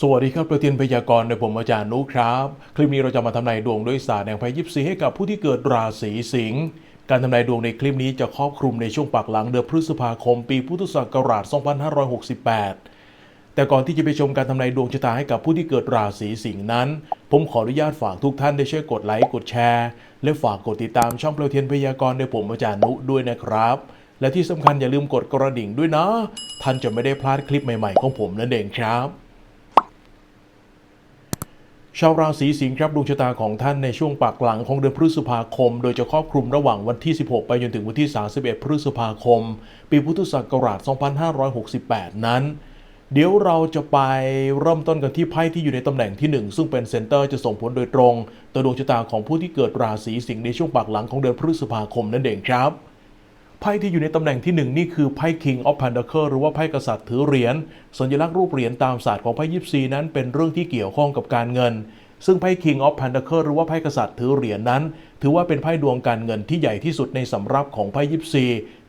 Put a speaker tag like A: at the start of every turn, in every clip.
A: สวัสดีครับประเทียนพยากรณ์โดยผมอาจารย์นุครับ คลิปนี้เราจะมาทำนายดวงด้วยศาสตร์แห่งไพ่ยิปซีให้กับผู้ที่เกิดราศีสิงห์การทำนายดวงในคลิปนี้จะครอบคลุมในช่วงปากหลังเดือนพฤษภาคมปีพุทธศักราช 2568 แต่ก่อนที่จะไปชมการทำนายดวงชะตาให้กับผู้ที่เกิดราศีสิงห์นั้น ผมขออนุญาตฝากทุกท่านได้ช่วยกดไลค์กดแชร์ และฝากกดติดตามช่องเปลวเทียนพยากรณ์โดยผมอาจารย์นุด้วยนะครับ และที่สำคัญอย่าลืมกดกระดิ่งด้วยนะ ท่านจะไม่ได้พลาดคลิปใหม่ ๆ ของผมนั่นเองครับ ชาวราศีสิงห์ครับดวงชะตาของท่านในช่วงปากหลังของเดือนพฤษภาคม โดยจะครอบคลุมระหว่างวันที่ 16 ไปจนถึงวันที่ 31 พฤษภาคม ปีพุทธศักราช 2568 นั้น เดี๋ยวเราจะไปเริ่มต้นกันที่ไพ่ที่อยู่ในตำแหน่งที่ 1 ซึ่งเป็นเซนเตอร์จะส่งผลโดยตรง ต่อดวงชะตาของผู้ที่เกิดราศีสิงห์ในช่วงปากหลังของเดือนพฤษภาคมนั่นเองครับ ไพ่ที่อยู่ในตำแหน่งที่ 1 นี่คือไพ่ King of Pentacle หรือว่าไพ่กษัตริย์ถือเหรียญสัญลักษณ์รูปเหรียญตามศาสตร์ของไพ่ยิปซีนั้นเป็นเรื่องที่เกี่ยวข้องกับการเงิน ซึ่งไพ่ King of Pentacle หรือว่าไพ่กษัตริย์ถือเหรียญนั้น ถือว่าเป็นไพ่ดวงการเงินที่ใหญ่ที่สุดในสำรับของไพ่ยิปซี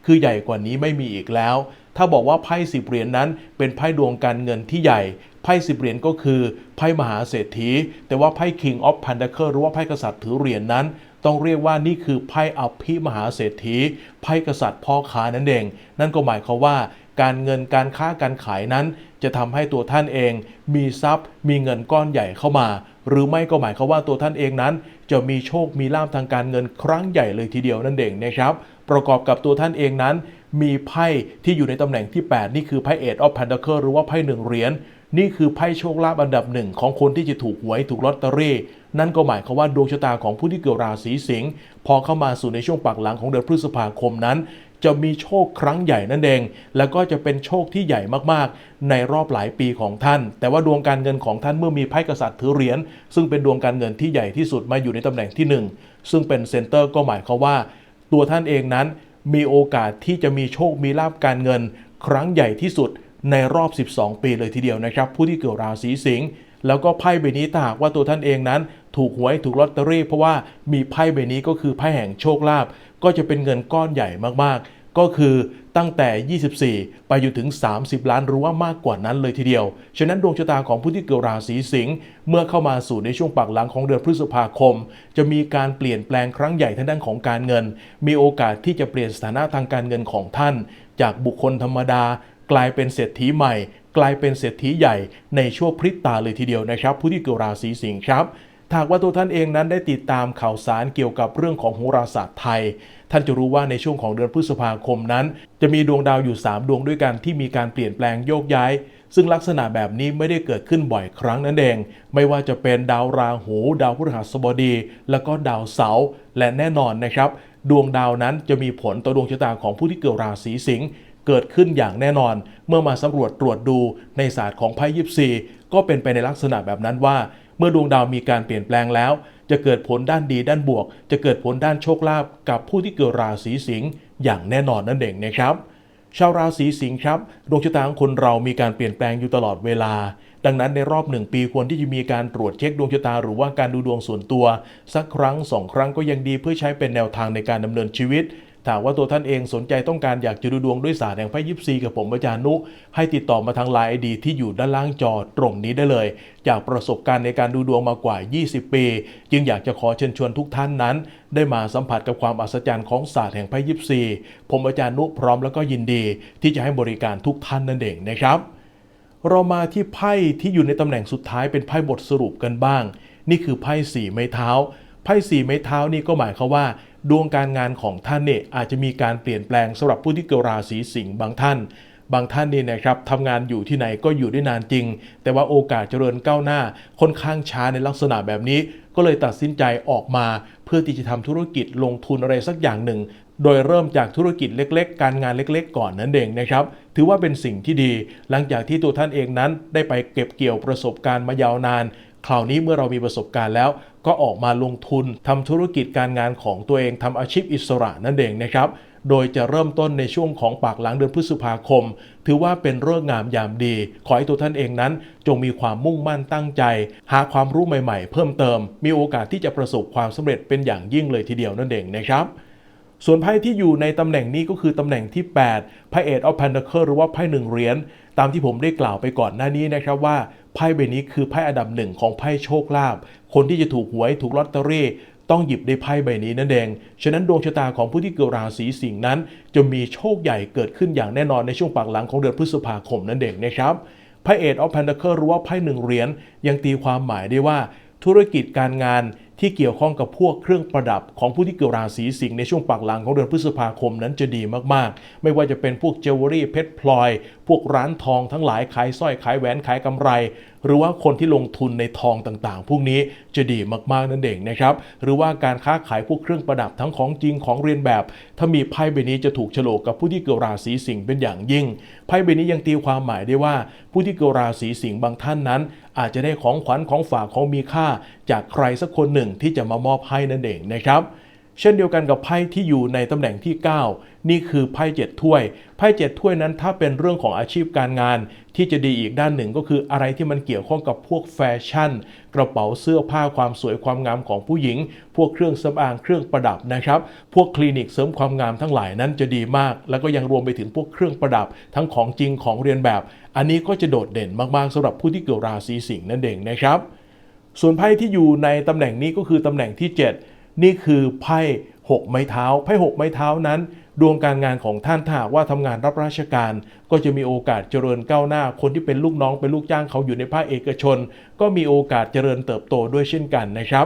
A: คือใหญ่กว่านี้ไม่มีอีกแล้ว ถ้าบอกว่าไพ่สิบเหรียญนั้น เป็นไพ่ดวงการเงินที่ใหญ่ ไพ่สิบเหรียญก็คือไพ่มหาเศรษฐี แต่ว่าไพ่ King of Pentacle หรือว่าไพ่กษัตริย์ถือเหรียญนั้น ต้องเรียกว่านี่คือไพ่อภิมหาเศรษฐีไพ่กษัตริย์พ่อค้านั่นเอง นั่นก็หมายความว่าการเงินการค้าการขายนั้น จะทำให้ตัวท่านเอง มีทรัพย์ มีเงินก้อนใหญ่เข้ามา หรือไม่ก็หมายความว่าตัวท่านเองนั้น จะมีโชคมีลาภทางการเงินครั้งใหญ่เลยทีเดียวนั่นเองนะครับ ประกอบกับตัวท่านเองนั้น มีไพ่ที่อยู่ในตำแหน่งที่ 8 นี่คือไพ่ Eight of Pentacle หรือว่าไพ่หนึ่งเหรียญ นี่คือไพ่โชคลาภอันดับหนึ่งของคนที่จะถูกหวยถูกลอตเตอรี่ นั่นก็หมายความว่าดวงชะตาของผู้ที่เกิดราศีสิงห์พอเข้ามาสู่ในช่วงปากหลังของเดือนพฤษภาคมนั้น จะมีโชคครั้งใหญ่นั่นเอง แล้วก็จะเป็นโชคที่ใหญ่มากๆ ในรอบหลายปีของท่าน แต่ว่าดวงการเงินของท่านเมื่อมีไพ่กษัตริย์ถือเหรียญซึ่งเป็นดวงการเงินที่ใหญ่ที่สุดมาอยู่ในตำแหน่งที่หนึ่งซึ่งเป็นเซนเตอร์ก็หมายความว่า ตัวท่านเองนั้นมีโอกาสที่จะมีโชคมีลาภการเงิน ครั้งใหญ่ที่สุด ในรอบ 12 ปีเลยทีเดียวนะครับ ผู้ที่เกิดราศีสิงห์แล้วก็ไพ่ใบนี้ถ้าหากว่าตัวท่านเองนั้น ถูกหวยถูกลอตเตอรี่เพราะว่ามีไพ่ใบนี้ก็คือไพ่แห่งโชคลาภก็จะเป็นเงินก้อนใหญ่มากๆ ก็คือตั้งแต่ 24 ไปอยู่ถึง 30 ล้านหรือว่ามากกว่านั้นเลยทีเดียว ฉะนั้นดวงชะตาของผู้ที่เกิดราศีสิงห์เมื่อเข้ามาสู่ในช่วงปากหลังของเดือนพฤษภาคม จะมีการเปลี่ยนแปลงครั้งใหญ่ทางด้านของการเงิน มีโอกาสที่จะเปลี่ยนสถานะทางการเงินของท่าน จากบุคคลธรรมดา กลายเป็นเศรษฐีใหม่ กลายเป็นเศรษฐีใหญ่ในช่วงพริบตาเลยทีเดียวนะครับ ผู้ที่เกิดราศีสิงห์ครับถ้าหากว่าตัวท่านเองนั้นได้ติดตามข่าวสารเกี่ยวกับเรื่องของโหราศาสตร์ไทย ท่านจะรู้ว่าในช่วงของเดือนพฤษภาคมนั้น จะมีดวงดาวอยู่ 3 ดวงด้วยกันที่มีการเปลี่ยนแปลงโยกย้าย ซึ่งลักษณะแบบนี้ไม่ได้เกิดขึ้นบ่อยครั้งนั่นเอง ไม่ว่าจะเป็นดาวราหู ดาวพฤหัสบดี แล้วก็ดาวเสาร์และแน่นอนนะครับ ดวงดาวนั้นจะมีผลต่อดวงชะตาของผู้ที่เกิดราศีสิงห์ เกิดขึ้นอย่างแน่นอน เมื่อมาสำรวจตรวจดูในศาสตร์ของไพ่ยิปซีก็เป็นไปในลักษณะแบบนั้นว่า เมื่อดวงดาวมีการเปลี่ยนแปลงแล้ว จะเกิดผลด้านดีด้านบวก จะเกิดผลด้านโชคลาภกับผู้ที่เกิดราศีสิงห์อย่างแน่นอนนั่นเองนะครับชาวราศีสิงห์ครับดวงชะตาของคนเรามีการเปลี่ยนแปลงอยู่ตลอดเวลา ดังนั้นในรอบหนึ่งปีควรที่จะมีการตรวจเช็คดวงชะตาหรือว่าการดูดวงส่วนตัว สักครั้งสองครั้งก็ยังดีเพื่อใช้เป็นแนวทางในการดำเนินชีวิต ถาหากว่าตัวท่านเองสนใจต้องการอยากจะดูดวงด้วยศาสตร์แห่งไพ่ยิปซีกับผมอาจารย์นุ ให้ติดต่อมาทางไลน์ไอดีที่อยู่ด้านล่างจอตรงนี้ได้เลย จากประสบการณ์ในการดูดวงมากว่า 20 ปี จึงอยากจะขอเชิญชวนทุกท่านนั้น ได้มาสัมผัสกับความอัศจรรย์ของศาสตร์แห่งไพ่ยิปซีผมอาจารย์นุพร้อมแล้วก็ยินดี ที่จะให้บริการทุกท่านนั่นเองนะครับ เรามาที่ไพ่ที่อยู่ในตำแหน่งสุดท้ายเป็นไพ่บทสรุปกันบ้าง นี่คือไพ่สี่ไม้เท้าไพ่สี่ไม้เท้านี่ก็หมายความว่า ดวงการงานของท่านเนี่ยอาจจะมีการเปลี่ยนแปลงสำหรับผู้ที่เกิดราศีสิงห์บางท่าน บางท่านนี่นะครับทำงานอยู่ที่ไหนก็อยู่ได้นานจริง แต่ว่าโอกาสเจริญก้าวหน้าค่อนข้างช้าในลักษณะแบบนี้ ก็เลยตัดสินใจออกมา เพื่อที่จะทำธุรกิจลงทุนอะไรสักอย่างหนึ่งโดยเริ่มจากธุรกิจเล็กๆ การงานเล็กๆ ก่อนนั่นเองนะครับ ถือว่าเป็นสิ่งที่ดี หลังจากที่ตัวท่านเองนั้นได้ไปเก็บเกี่ยวประสบการณ์มายาวนาน คราวนี้เมื่อเรามีประสบการณ์แล้ว ก็ออกมาลงทุนทำธุรกิจการงานของตัวเองทำอาชีพอิสระนั่นเองนะครับโดยจะเริ่มต้นในช่วงของปากหลังเดือนพฤษภาคม ถือว่าเป็นเรื่องงามยามดี ขอให้ตัวท่านเองนั้น จงมีความมุ่งมั่นตั้งใจ หาความรู้ใหม่ๆ เพิ่มเติม มีโอกาสที่จะประสบความสำเร็จเป็นอย่างยิ่งเลยทีเดียวนั่นเองนะครับส่วนไพ่ที่อยู่ในตำแหน่งนี้ก็คือตำแหน่งที่ 8ไพ่เอ็ดออฟ Pentacle หรือว่าไพ่หนึ่งเหรียญตามที่ผมได้กล่าวไปก่อนหน้านี้นะครับว่า ไพ่ใบนี้คือไพ่อันดับหนึ่งของไพ่โชคลาภคนที่จะถูกหวยถูกลอตเตอรี่ต้องหยิบในไพ่ใบนี้นั่นเอง ฉะนั้นดวงชะตาของผู้ที่เกิดราศีสิงห์นั้น จะมีโชคใหญ่เกิดขึ้นอย่างแน่นอนในช่วงปากหลังของเดือนพฤษภาคมนั่นเองนะครับ ไพ่เอ็ดออฟแพนเดอร์หรือว่าไพ่หนึ่งเหรียญยังตีความหมายได้ว่า ธุรกิจการงาน ที่เกี่ยวข้องกับพวกเครื่องประดับของผู้ที่เกิดราศีสิงห์ในช่วงปากหลังของเดือนพฤษภาคมนั้นจะดีมากๆ ไม่ว่าจะเป็นพวกเจวเวลรี่เพชรพลอย พวกร้านทองทั้งหลายขายสร้อยขายแหวนขายกำไร หรือว่าคนที่ลงทุนในทองต่างๆ พวกนี้จะดีมากๆนั่นเองนะครับ หรือว่าการค้าขายพวกเครื่องประดับทั้งของจริงของเรียนแบบ ถ้ามีไพ่ใบนี้จะถูกฉลกกับผู้ที่เกิดราศีสิงห์เป็นอย่างยิ่ง ไพ่ใบนี้ยังตีความหมายได้ว่า ผู้ที่เกิดราศีสิงห์บางท่านนั้น อาจจะได้ของขวัญของฝากของมีค่า จากใครสักคนหนึ่งที่จะมามอบให้นั่นเองนะครับ เช่นเดียวกันกับไพ่ที่อยู่ในตำแหน่งที่ 9 นี่คือไพ่เจ็ดถ้วย ไพ่เจ็ดถ้วยนั้นถ้าเป็นเรื่องของอาชีพการงาน ที่จะดีอีกด้านหนึ่งก็คืออะไรที่มันเกี่ยวข้องกับพวกแฟชั่น กระเป๋าเสื้อผ้าความสวยความงามของผู้หญิง พวกเครื่องสำอางเครื่องประดับนะครับ พวกคลินิกเสริมความงามทั้งหลายนั้นจะดีมาก แล้วก็ยังรวมไปถึงพวกเครื่องประดับ ทั้งของจริงของเรียนแบบ อันนี้ก็จะโดดเด่นมากๆสำหรับผู้ที่เกิดราศีสิงห์นั่นเองนะครับ ส่วนไพ่ที่อยู่ในตำแหน่งนี้ก็คือตำแหน่งที่ 7 นี่คือไพ่6ไม้เท้าไพ่6ไม้เท้านั้น ดวงการงานของท่านถ้าว่าทำงานรับราชการ ก็จะมีโอกาสเจริญก้าวหน้า คนที่เป็นลูกน้องเป็นลูกจ้างเขาอยู่ในภาคเอกชน ก็มีโอกาสเจริญเติบโตด้วยเช่นกันนะครับ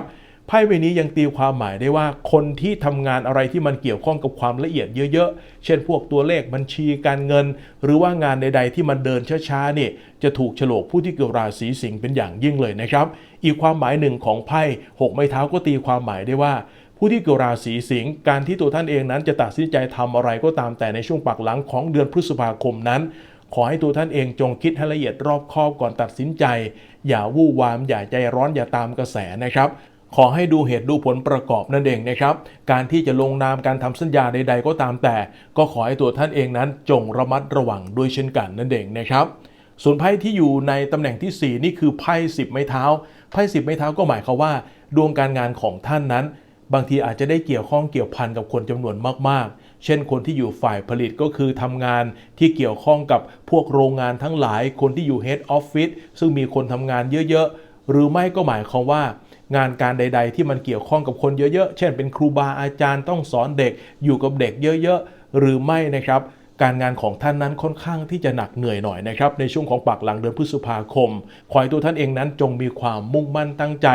A: ไพ่ใบนี้ยังตีความหมายได้ว่าคนที่ทำงานอะไรที่มันเกี่ยวข้องกับความละเอียดเยอะๆ เช่นพวกตัวเลขบัญชีการเงิน หรือว่างานใด ๆ ที่มันเดินช้าๆนี่จะถูกฉลกผู้ที่เกิดราศีสิงห์เป็นอย่างยิ่งเลยนะครับ อีกความหมายหนึ่งของไพ่หกไม้เท้าก็ตีความหมายได้ว่าผู้ที่เกิดราศีสิงห์การที่ตัวท่านเองนั้นจะตัดสินใจทำอะไรก็ตามแต่ในช่วงปักหลังของเดือนพฤษภาคมนั้น ขอให้ตัวท่านเองจงคิดให้ละเอียดรอบคอบก่อนตัดสินใจ อย่าวู่วามอย่าใจร้อนอย่าตามกระแสนะครับ ขอให้ดูเหตุดูผลประกอบนั่นเองนะครับ การที่จะลงนามการทำสัญญาใด ๆ ก็ตามแต่ ก็ขอให้ตัวท่านเองนั้นจงระมัดระวังด้วยเช่นกันนั่นเองนะครับ ส่วนไพ่ที่อยู่ในตำแหน่งที่ 4 นี่คือไพ่สิบไม้เท้าไพ่สิบไม้เท้าก็หมายความว่า ดวงการงานของท่านนั้น บางทีอาจจะได้เกี่ยวข้องเกี่ยวพันกับคนจำนวนมากๆ เช่นคนที่อยู่ฝ่ายผลิตก็คือทำงานที่เกี่ยวข้องกับพวกโรงงานทั้งหลาย คนที่อยู่ Head Office ซึ่งมีคนทำงานเยอะๆหรือไม่ก็หมายความว่า งานการใด ๆ ที่มันเกี่ยวข้องกับคนเยอะๆ เช่นเป็นครูบาอาจารย์ต้องสอนเด็กอยู่กับเด็กเยอะๆ หรือไม่นะครับการงานของท่านนั้นค่อนข้างที่จะหนักเหนื่อยหน่อยนะครับในช่วงของปากหลังเดือนพฤษภาคม ขอให้ตัวท่านเองนั้นจงมีความมุ่งมั่นตั้งใจ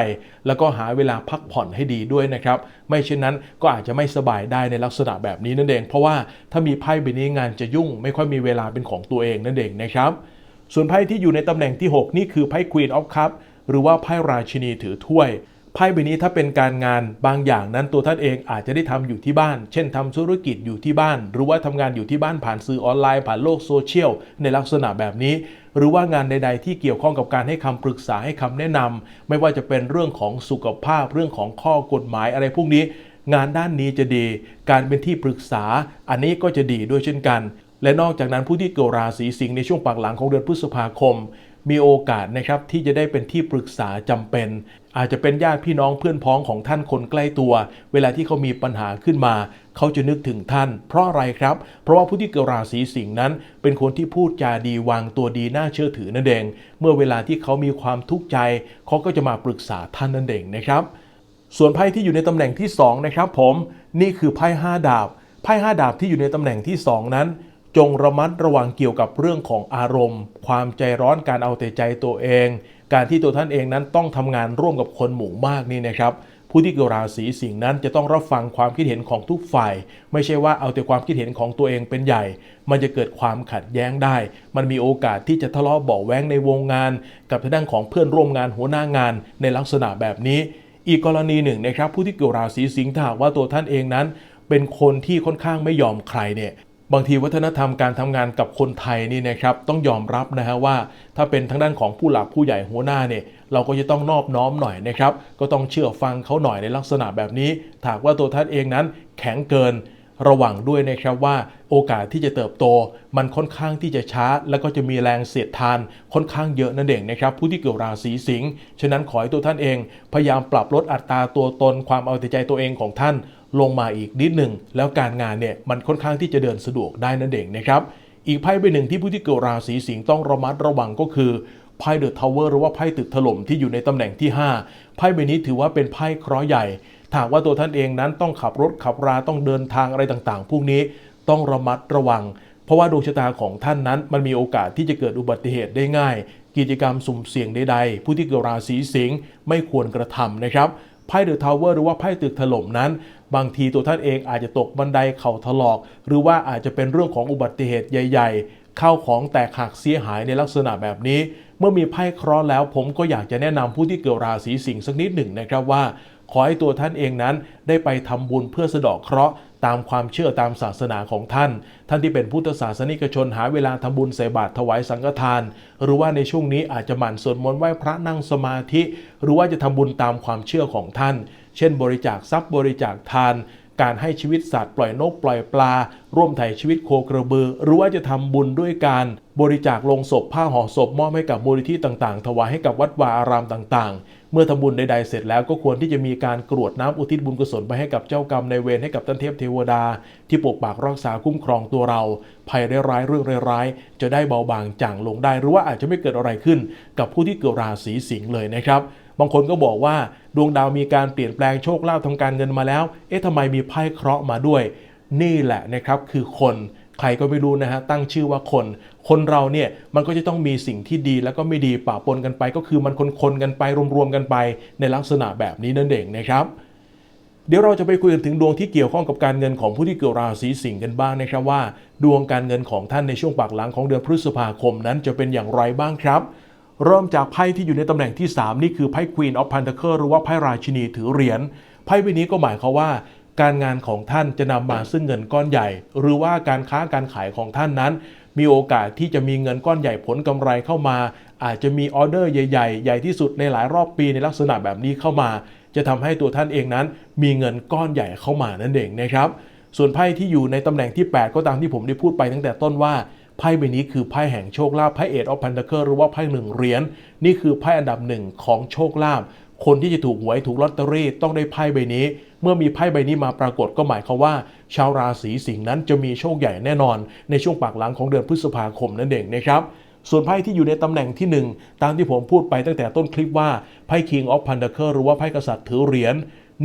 A: แล้วก็หาเวลาพักผ่อนให้ดีด้วยนะครับ ไม่เช่นนั้นก็อาจจะไม่สบายได้ในลักษณะแบบนี้นั่นเอง เพราะว่าถ้ามีไพ่ใบนี้งานจะยุ่ง ไม่ค่อยมีเวลาเป็นของตัวเองนั่นเองนะครับส่วนไพ่ที่อยู่ในตำแหน่งที่ 6 นี่คือไพ่ Queen of Cup หรือว่าไพ่ราชินีถือถ้วยไพ่ใบนี้ถ้าเป็นการงานบางอย่างนั้นตัวท่านเองอาจจะได้ทำอยู่ที่บ้าน เช่นทำธุรกิจอยู่ที่บ้าน หรือว่าทำงานอยู่ที่บ้านผ่านสื่อออนไลน์ผ่านโลกโซเชียลในลักษณะแบบนี้ หรือว่างานใด ๆ ที่เกี่ยวข้องกับการให้คำปรึกษาให้คำแนะนำไม่ว่าจะเป็นเรื่องของสุขภาพเรื่องของข้อกฎหมายอะไรพวกนี้ งานด้านนี้จะดี การเป็นที่ปรึกษา อันนี้ก็จะดีด้วยเช่นกัน และนอกจากนั้นผู้ที่เกิดราศีสิงห์ในช่วงปากหลังของเดือนพฤษภาคม มีโอกาสนะครับที่จะได้เป็นที่ปรึกษาจำเป็น อาจจะเป็นญาติพี่น้องเพื่อนพ้องของท่านคนใกล้ตัว เวลาที่เขามีปัญหาขึ้นมา เขาจะนึกถึงท่าน เพราะอะไรครับ เพราะว่าผู้ที่เกิดราศีสิงห์นั้น เป็นคนที่พูดจาดีวางตัวดีน่าเชื่อถือนั่นเอง เมื่อเวลาที่เขามีความทุกข์ใจ เขาก็จะมาปรึกษาท่านนั่นเองนะครับ ส่วนไพ่ที่อยู่ในตำแหน่งที่2นะครับผมนี่คือไพ่5ดาบไพ่5ดาบที่อยู่ในตำแหน่งที่ 2 นั้น จงระมัดระวังเกี่ยวกับเรื่องของอารมณ์ ความใจร้อนการเอาแต่ใจตัวเอง การที่ตัวท่านเองนั้นต้องทำงานร่วมกับคนหมู่มากนี่นะครับผู้ที่เกิดราศีสิงห์นั้นจะต้องรับฟังความคิดเห็นของทุกฝ่าย ไม่ใช่ว่าเอาแต่ความคิดเห็นของตัวเองเป็นใหญ่ มันจะเกิดความขัดแย้งได้ มันมีโอกาสที่จะทะเลาะเบาแว้งในวงงาน กับทางด้านของเพื่อนร่วมงานหัวหน้างานในลักษณะแบบนี้ อีกกรณีหนึ่งนะครับ ผู้ที่เกิดราศีสิงห์ถ้าหากว่าตัวท่านเองนั้น เป็นคนที่ค่อนข้างไม่ยอมใครเนี่ย บางทีวัฒนธรรมการทำงานกับคนไทยนี่นะครับต้องยอมรับนะฮะว่า ถ้าเป็นทางด้านของผู้หลักผู้ใหญ่หัวหน้าเนี่ยเราก็จะต้องนอบน้อมหน่อยนะครับ ก็ต้องเชื่อฟังเขาหน่อยในลักษณะแบบนี้ถ้ากว่าตัวท่านเองนั้นแข็งเกินระวังด้วยนะครับว่าโอกาสที่จะเติบโต มันค่อนข้างที่จะช้า แล้วก็จะมีแรงเสียดทานค่อนข้างเยอะนั่นเองนะครับ ผู้ที่เกิดราศีสิงห์ฉะนั้นขอให้ตัวท่านเอง พยายามปรับลดอัตราตัวตนความเอาแต่ใจตัวเองของท่าน ลงมาอีกนิดหนึ่งแล้วการงานเนี่ยมันค่อนข้างที่จะเดินสะดวกได้นั่นเองนะครับ อีกไพ่ใบหนึ่งที่ผู้ที่เกิดราศีสิงห์ต้องระมัดระวังก็คือไพ่เดอะทาวเวอร์หรือว่าไพ่ตึกถล่มที่อยู่ในตำแหน่งที่ 5 ไพ่ใบนี้ถือว่าเป็นไพ่เคราะห์ใหญ่ถ้าหากว่าตัวท่านเองนั้นต้องขับรถขับราต้องเดินทางอะไรต่างๆ พวกนี้ต้องระมัดระวัง เพราะว่าดวงชะตาของท่านนั้นมันมีโอกาสที่จะเกิดอุบัติเหตุได้ง่าย กิจกรรมสุ่มเสี่ยงใดๆ ผู้ที่เกิดราศีสิงห์ไม่ควรกระทำนะครับ ไพ่เดอะทาวเวอร์หรือว่าไพ่ตึกถล่มนั้น บางทีตัวท่านเองอาจจะตกบันไดเข่าถลอก หรือว่าอาจจะเป็นเรื่องของอุบัติเหตุใหญ่ ๆ เข้าของแตกหักเสียหายในลักษณะแบบนี้ เมื่อมีไพ่เคราะห์แล้ว ผมก็อยากจะแนะนำผู้ที่เกิดราศีสิงห์สักนิดหนึ่งนะครับว่า ขอให้ตัวท่านเองนั้นได้ไปทำบุญเพื่อสะเดาะเคราะห์ ตามความเชื่อตามศาสนาของท่าน ท่านที่เป็นพุทธศาสนิกชนหาเวลาทำบุญใส่บาตรถวายสังฆทาน หรือว่าในช่วงนี้อาจจะหมั่นสวดมนต์ไหว้พระนั่งสมาธิ หรือว่าจะทำบุญตามความเชื่อของท่าน เช่น บริจาคทรัพย์บริจาคทาน การให้ชีวิตสัตว์ปล่อยนกปล่อยปลา ร่วมไถ่ชีวิตโคกระบือ หรือว่าจะทำบุญด้วยการบริจาคลงศพผ้าห่อศพมอบให้กับมูลนิธิต่างๆ ถวายให้กับวัดวาอารามต่าง ๆ เมื่อทำบุญใดๆเสร็จแล้วก็ควรที่จะมีการกรวดน้ำอุทิศบุญกุศลไปให้กับเจ้ากรรมในเวรให้กับท่านเทพเทวดา ที่ปกปักรักษาคุ้มครองตัวเรา ภัยร้ายเรื่องร้ายๆจะได้เบาบางจางลงได้ หรือว่าอาจจะไม่เกิดอะไรขึ้น กับผู้ที่เกิดราศีสิงห์เลยนะครับ บางคนก็บอกว่าดวงดาวมีการเปลี่ยนแปลงโชคลาภทางการเงินมาแล้ว เอ๊ะทำไมมีไพ่เคราะห์มาด้วย นี่แหละนะครับคือคนใครก็ไม่รู้นะฮะตั้งชื่อว่าคน คนเราเนี่ยมันก็จะต้องมีสิ่งที่ดีแล้วก็ไม่ดีปะปนกันไป ก็คือมันคนๆกันไปรวมๆกันไป ในลักษณะแบบนี้นั่นเองนะครับเดี๋ยวเราจะไปคุยกันถึงดวงที่เกี่ยวข้องกับการเงินของผู้ที่เกิดราศีสิงห์กันบ้างนะครับว่า ดวงการเงินของท่านในช่วงปากหลังของเดือนพฤษภาคมนั้นจะเป็นอย่างไรบ้างครับ เริ่มจากไพ่ที่อยู่ในตำแหน่งที่ 3 นี่คือไพ่ Queen of Pentacle หรือว่าไพ่ราชินีถือเหรียญไพ่ใบนี้ก็หมายความว่า การงานของท่านจะนำมาซึ่งเงินก้อนใหญ่ หรือว่าการค้าการขายของท่านนั้น มีโอกาสที่จะมีเงินก้อนใหญ่ผลกำไรเข้ามา อาจจะมีออเดอร์ใหญ่ๆ ใหญ่ที่สุดในหลายรอบปีในลักษณะแบบนี้เข้ามา จะทำให้ตัวท่านเองนั้น มีเงินก้อนใหญ่เข้ามานั่นเองนะครับ ส่วนไพ่ที่อยู่ในตำแหน่งที่ 8 ก็ตามที่ผมได้พูดไปตั้งแต่ต้นว่า ไพ่ใบนี้คือไพ่แห่งโชคลาภไพ่เอ็ดออฟพันเ c อร์หรือว่าไพ่หนึ่งเหรียญนี่คือไพ่อันดับหนึ่งของโชคลาภคนที่จะถูกหวยถูกลอตเตอรี่ต้องได้ไพ่ใบนี้ เมื่อมีไพ่ใบนี้มาปรากฏก็หมายความว่า ชาวราศีสิงห์นั้นจะมีโชคใหญ่แน่นอน ในช่วงปากหลังของเดือนพฤษภาคมนั่นเองนะครับส่วนไพ่ที่อยู่ในตำแหน่งที่ 1 ตามที่ผมพูดไปตั้งแต่ต้นคลิปว่าไพ่ King of Pentacles หรือว่าไพ่กษัตริย์ถือเหรียญ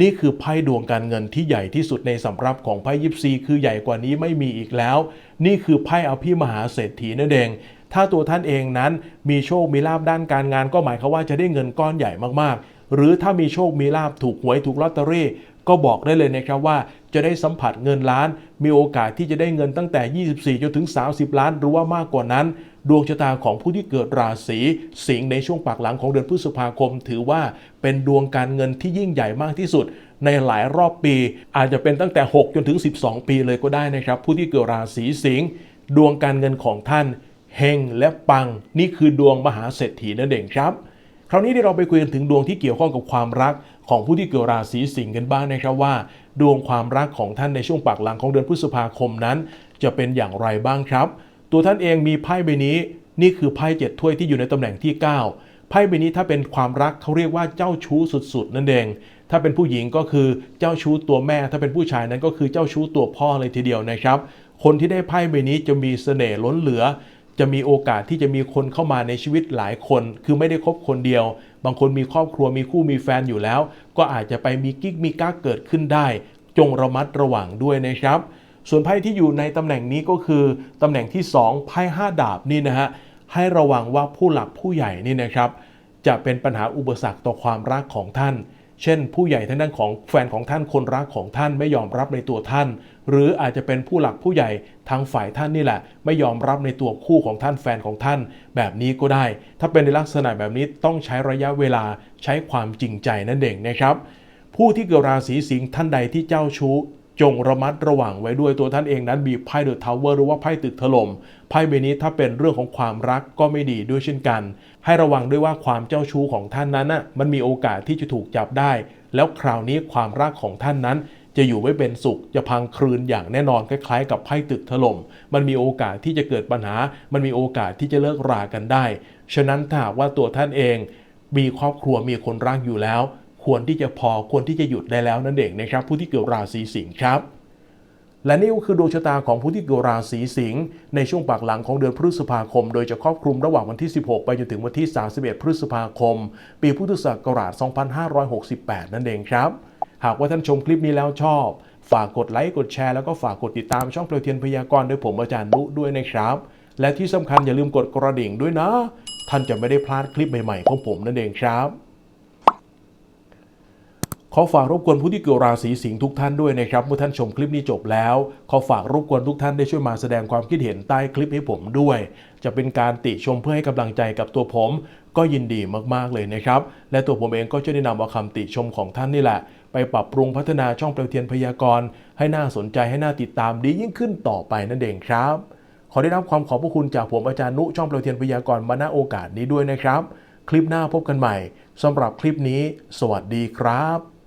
A: นี่คือไพ่ดวงการเงินที่ใหญ่ที่สุดในสำรับของไพ่ยิปซีคือใหญ่กว่านี้ไม่มีอีกแล้ว นี่คือไพ่อภิมหาเศรษฐีนั่นเอง ถ้าตัวท่านเองนั้นมีโชคมีลาบด้านการงาน ก็หมายความว่าจะได้เงินก้อนใหญ่มากๆ หรือถ้ามีโชคมีลาบถูกหวยถูกลอตเตอรี่ก็บอกได้เลยนะครับว่าจะได้สัมผัสเงินล้าน มีโอกาสที่จะได้เงินตั้งแต่ 24 จนถึง 30 ล้านหรือว่ามากกว่านั้น ดวงชะตาของผู้ที่เกิดราศีสิงห์ในช่วงปากหลังของเดือนพฤษภาคม ถือว่าเป็นดวงการเงินที่ยิ่งใหญ่มากที่สุด ในหลายรอบปี อาจจะเป็นตั้งแต่ 6 จนถึง 12 ปีเลยก็ได้นะครับ ผู้ที่เกิดราศีสิงห์ดวงการเงินของท่านเฮงและปัง นี่คือดวงมหาเศรษฐีนั่นเองครับ คราวนี้ที่เราไปคุยกันถึงดวงที่เกี่ยวข้องกับความรักของผู้ที่เกิดราศีสิงห์กันบ้างนะครับว่า ดวงความรักของท่านในช่วงปากหลังของเดือนพฤษภาคมนั้น จะเป็นอย่างไรบ้างครับ ตัวท่านเองมีไพ่ใบนี้ นี่คือไพ่เจ็ดถ้วยที่อยู่ในตำแหน่งที่ 9 ไพ่ใบนี้ถ้าเป็นความรักเขาเรียกว่าเจ้าชู้สุดๆ นั่นเอง ถ้าเป็นผู้หญิงก็คือเจ้าชู้ตัวแม่ ถ้าเป็นผู้ชายนั้นก็คือเจ้าชู้ตัวพ่อเลยทีเดียวนะครับ คนที่ได้ไพ่ใบนี้จะมีเสน่ห์ล้นเหลือ จะมีโอกาสที่จะมีคนเข้ามาในชีวิตหลายคน คือไม่ได้คบคนเดียว บางคนมีครอบครัวมีคู่มีแฟนอยู่แล้ว ก็อาจจะไปมีกิ๊กมีก้าเกิดขึ้นได้ จงระมัดระวังด้วยนะครับ ส่วนไพ่ที่อยู่ในตำแหน่งนี้ก็คือตำแหน่งที่ 2 ไพ่5ดาบนี่นะฮะ ให้ระวังว่าผู้หลักผู้ใหญ่นี่นะครับ จะเป็นปัญหาอุปสรรคต่อความรักของท่าน เช่น ผู้ใหญ่ทางด้านของแฟนของท่านคนรักของท่านไม่ยอมรับในตัวท่าน หรืออาจจะเป็นผู้หลักผู้ใหญ่ทางฝ่ายท่านนี่แหละ ไม่ยอมรับในตัวคู่ของท่านแฟนของท่าน แบบนี้ก็ได้ ถ้าเป็นในลักษณะแบบนี้ต้องใช้ระยะเวลาใช้ความจริงใจนั่นเองนะครับผู้ที่เกิดราศีสิงห์ท่านใดที่เจ้าชู้ จงระมัดระวังไว้ด้วยตัวท่านเองนั้นมีไพ่เดอะทาวเวอร์หรือว่าไพ่ตึกถล่มไพ่ใบนี้ถ้าเป็นเรื่องของความรักก็ไม่ดีด้วยเช่นกัน ให้ระวังด้วยว่าความเจ้าชู้ของท่านนั้นน่ะมันมีโอกาสที่จะถูกจับได้ แล้วคราวนี้ความรักของท่านนั้น จะอยู่ไม่เป็นสุขจะพังคลืนอย่างแน่นอนคล้ายๆ กับไพ่ตึกถล่มมันมีโอกาสที่จะเกิดปัญหา มันมีโอกาสที่จะเลิกรากันได้ ฉะนั้นถ้าว่าตัวท่านเองมีครอบครัวมีคนรักอยู่แล้ว ควรที่จะพอควรที่จะหยุดได้แล้วนั่นเองนะครับ ผู้ที่เกิดราศีสิงห์ครับ และนี่ก็คือดวงชะตาของผู้ที่เกิดราศีสิงห์ในช่วงปากหลังของเดือนพฤษภาคม โดยจะครอบคลุมระหว่างวันที่ 16 ไปจนถึงวันที่ 31 พฤษภาคม ปีพุทธศักราช 2568 นั่นเองครับ หากว่าท่านชมคลิปนี้แล้วชอบ ฝากกดไลค์กดแชร์แล้วก็ฝากกดติดตามช่องเปลวเทียนพยากรณ์โดยผมอาจารย์นุด้วยนะครับ และที่สำคัญอย่าลืมกดกระดิ่งด้วยนะ ท่านจะไม่ได้พลาดคลิปใหม่ๆของผมนั่นเองครับ ขอฝากรบกวนผู้ที่เกิดราศีสิงห์ทุกท่านด้วยนะครับ เมื่อท่านชมคลิปนี้จบแล้ว ขอฝากรบกวนทุกท่านได้ช่วยมาแสดงความคิดเห็นใต้คลิปให้ผมด้วย จะเป็นการติชมเพื่อให้กำลังใจกับตัวผม ก็ยินดีมากๆเลยนะครับ และตัวผมเองก็จะได้นำเอาคำติชมของท่านนี่แหละ ไปปรับปรุงพัฒนาช่องเปลวเทียนพยากรณ์ให้น่าสนใจให้น่าติดตามดียิ่งขึ้นต่อไปนั่นเองครับ ขอได้รับความขอบพระคุณจากผมอาจารย์นุช่องเปลวเทียนพยากรณ์มาณโอกาสนี้ด้วยนะครับ คลิปหน้าพบกันใหม่สำหรับคลิปนี้ สวัสดีครับ